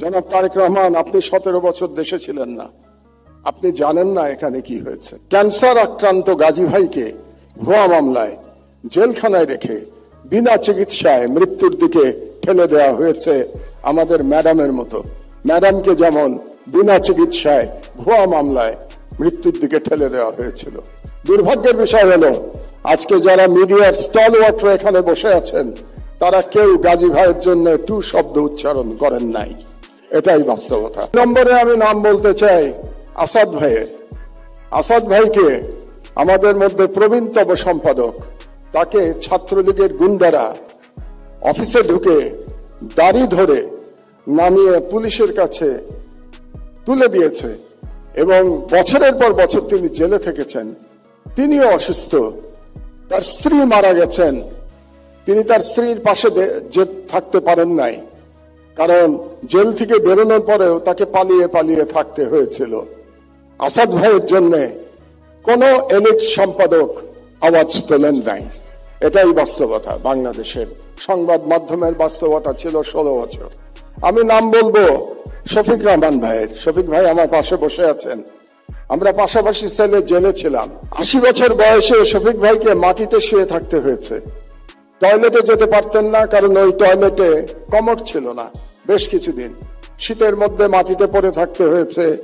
জনাব তারেক রহমান, আপনি সতেরো বছর দেশে ছিলেন না। আপনি জানেন না এখানে কি হয়েছে। ক্যান্সার আক্রান্ত গাজী ভাইকে ভুয়া মামলায় জেলখানায় রেখে বিনা চিকিৎসায় মৃত্যুর দিকে ঠেলে দেওয়া হয়েছে আমাদের ম্যাডামের মতো। ম্যাডামকে যেমন বিনা চিকিৎসায় ভুয়া মামলায় মৃত্যুর দিকে ঠেলে দেওয়া হয়েছিল। দুর্ভাগ্যের বিষয় হলো, আজকে যারা মিডিয়ার স্টল ওয়াটার এখানে বসে আছেন, তারা কেউ গাজী ভাইয়ের জন্য টু শব্দ উচ্চারণ করেন নাই। এটাই বাস্তবতা। নম্বরে আমি নাম বলতে চাই, আসাদ ভাইয়ের। আসাদ ভাইকে আমাদের মধ্যে প্রবীণতম সম্পাদক, তাকে ছাত্রলীগের গুন্ডারা অফিসে ঢুকে দাড়ি ধরে নামিয়ে পুলিশের কাছে তুলে দিয়েছে এবং বছরের পর বছর তিনি জেলে থেকেছেন। তিনিও অসুস্থ। তার স্ত্রী মারা গেছেন। তিনি তার স্ত্রীর পাশে থাকতে পারেন নাই। কারণ জেল থেকে বেরোনোর পরেও তাকে পালিয়ে পালিয়ে থাকতে হয়েছিল। আসাদ ভাইয়ের জন্য কোন এলিট সম্পাদক আওয়াজ তোলেন নাই। এটাই বাস্তবতা। বাংলাদেশের সংবাদ মাধ্যমের বাস্তবতা ছিল ষোলো বছর। আমি নাম বলব শফিক রহমান ভাইয়ের। শফিক ভাই আমার পাশে বসে আছেন। আমরা পাশাপাশি সেলে জেলে ছিলাম। আশি বছর বয়সে শফিক ভাইকে মাটিতে শুয়ে থাকতে হয়েছে। টয়লেটে যেতে পারতেন না, কারণ ওই টয়লেটে কমট ছিল না। বেশ কিছুদিন। শীতের মধ্যে মাটিতে পড়ে থাকতে হয়েছে।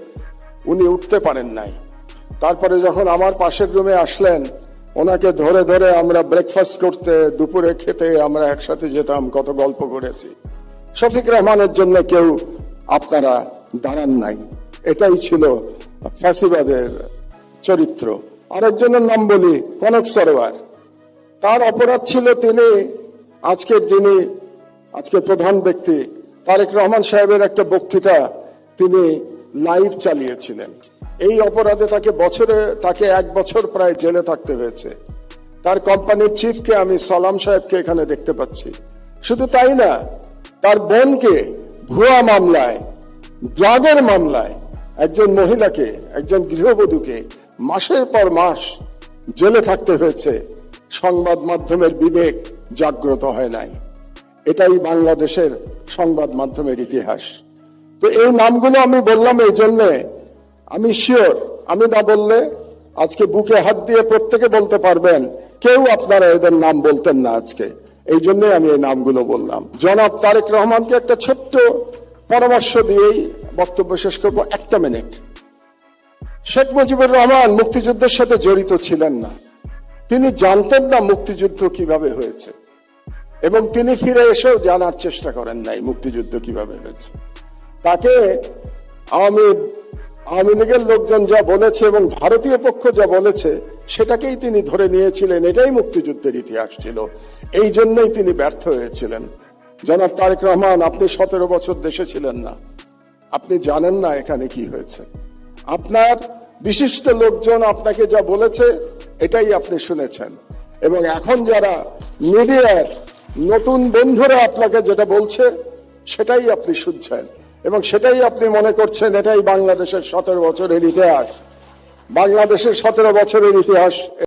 উনি উঠতে পারেন নাই। তারপরে যখন আমার পাশের রুমে আসলেন, ওনাকে ধরে ধরে আমরা ব্রেকফাস্ট করতে, দুপুরে খেতে আমরা একসাথে যেতাম, কত গল্প করেছি। শফিক রহমানের জন্য কেউ আপনারা দাঁড়ান নাই। এটাই ছিল ফ্যাসিবাদের চরিত্র। আরেকজনের নাম বলি, কনক সরোয়ার। তার অপরাধ ছিল তিনি আজকের যিনি আজকে প্রধান ব্যক্তি তারেক রহমান সাহেবের একটা বক্তৃতা তিনি লাইভ চালিয়েছিলেন। এই অপরাধে তাকে বছরে, তাকে এক বছর প্রায় জেলে থাকতে হয়েছে। তার কোম্পানির চিফকে আমি সালাম সাহেবকে এখানে দেখতে পাচ্ছি। শুধু তাই না, তার বোনকে ভুয়া মামলায় ড্রাগের মামলায় একজন মহিলাকে, একজন গৃহবধূকে মাসের পর মাস জেলে থাকতে হয়েছে। সংবাদ মাধ্যমের বিবেক জাগ্রত হয় নাই। এটাই বাংলাদেশের সংবাদ মাধ্যমের ইতিহাস। তো এই নামগুলো আমি বললাম এই জন্যে, আমি শিওর আমি না বললে আজকে বুকে হাত দিয়ে প্রত্যেকে বলতে পারবেন, কেউ আপনারা এদের নাম বলতেন না আজকে। এই জন্য আমি এই নামগুলো বললাম। জনাব তারেক রহমানকে একটা ছোট্ট পরামর্শ দিয়েই বক্তব্য শেষ করব একটা মিনিট। শেখ মুজিবুর রহমান মুক্তিযুদ্ধের সাথে জড়িত ছিলেন না। তিনি জানতেন না মুক্তিযুদ্ধ কীভাবে হয়েছে। এবং তিনি ফিরে এসেও জানার চেষ্টা করেন নাই মুক্তিযুদ্ধ কীভাবে হয়েছে। তাকে আওয়ামী আওয়ামী লীগের লোকজন যা বলেছে এবং ভারতীয় পক্ষ যা বলেছে, সেটাকেই তিনি ধরে নিয়েছিলেন। এটাই মুক্তিযুদ্ধের ইতিহাস ছিল। এই জন্যই তিনি ব্যর্থ হয়েছিলেন। জনাব তারেক রহমান, আপনি সতেরো বছর দেশে ছিলেন না। আপনি জানেন না এখানে কি হয়েছে। আপনার বিশিষ্ট লোকজন আপনাকে যা বলেছে এটাই আপনি শুনেছেন। এবং এখন যারা মিডিয়ার নতুন বন্ধুরা আপনাকে যেটা বলছে, সেটাই আপনি শুনছেন। এবং সেটাই আপনি মনে করছেন, এটাই বাংলাদেশের সতেরো বছরের ইতিহাস। বাংলাদেশের সতেরো বছরের ইতিহাস